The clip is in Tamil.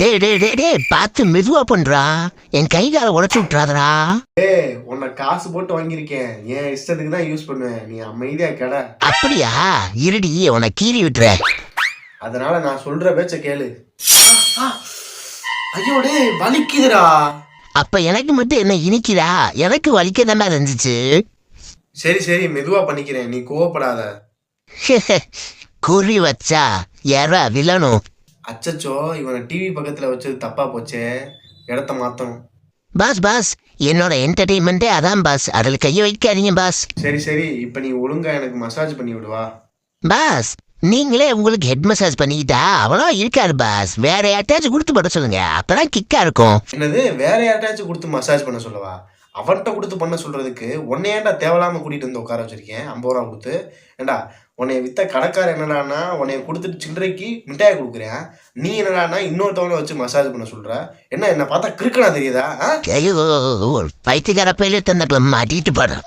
டேய் டேய் டேய் டேய் பார்த்து மெதுவா பண்றா. என் கை காலை உடச்சு விட்றாதடா ஏய் உன்னை காசு போட்டு வாங்கியிருக்கேன். என் இஷ்டத்துக்கு தான் யூஸ் பண்ணுவேன். நீ அமைதியா கடை. அப்படியா? இருடி உன்னை கீறி விட்டுறேன் அதனால நான் சொல்ற பேச்ச கேளு. ஐயோ டேய் வலிக்குதுடா. அப்ப எனக்கு மட்டும் என்ன இனிக்குதா? எனக்கு வலிக்க தான் இருந்துச்சு சரி சரி மெதுவா பண்ணிக்கிறேன். நீ கோவப்படாத. குறி வச்சா யாரா வில்லனும் அச்சச்சோ இவனை டிவி பக்கத்துல வச்சது தப்பா போச்சே. இடத்த மாத்தணும். பாஸ் பாஸ் என்னோட என்டர்டெயின்மெண்ட்டே அதான் பாஸ். அதில் கையை வைக்காதீங்க பாஸ். சரி சரி இப்ப நீ ஒழுங்கா எனக்கு மசாஜ் பண்ணி விடுவா. பாஸ் நீங்களே உங்களுக்கு ஹெட் மசாஜ் பண்ணிக்கிட்டா அவ்வளோ இருக்காது பாஸ். வேற யார்ட்டாச்சும் கொடுத்து போட சொல்லுங்க. அப்பதான் கிக்கா இருக்கும். என்னது வேற யார்ட்டாச்சும் கொடுத்து மசாஜ் பண்ண சொல்லவா? அவன்கிட்ட கொடுத்து பண்ண சொல்றதுக்கு உன்னை ஏன்டா தேவையில்லாம கூட்டிட்டு வந்து உட்கார வச்சிருக்கேன். ஐம்பது ரூபா கொடுத்து. ஏண்டா உன்னை வித்த கடைக்கார என்னடான்னா உன்னை கொடுத்துட்டு சில்லறைக்கு மிட்டாயை கொடுக்குறேன். நீ என்னடானா இன்னொருத்தவனை வச்சு மசாஜ் பண்ண சொல்ற. என்ன என்ன பார்த்தா கிறுக்கனா தெரியுதா பைத்தியக்கார பையில தந்த மாட்டிட்டு போடுறேன்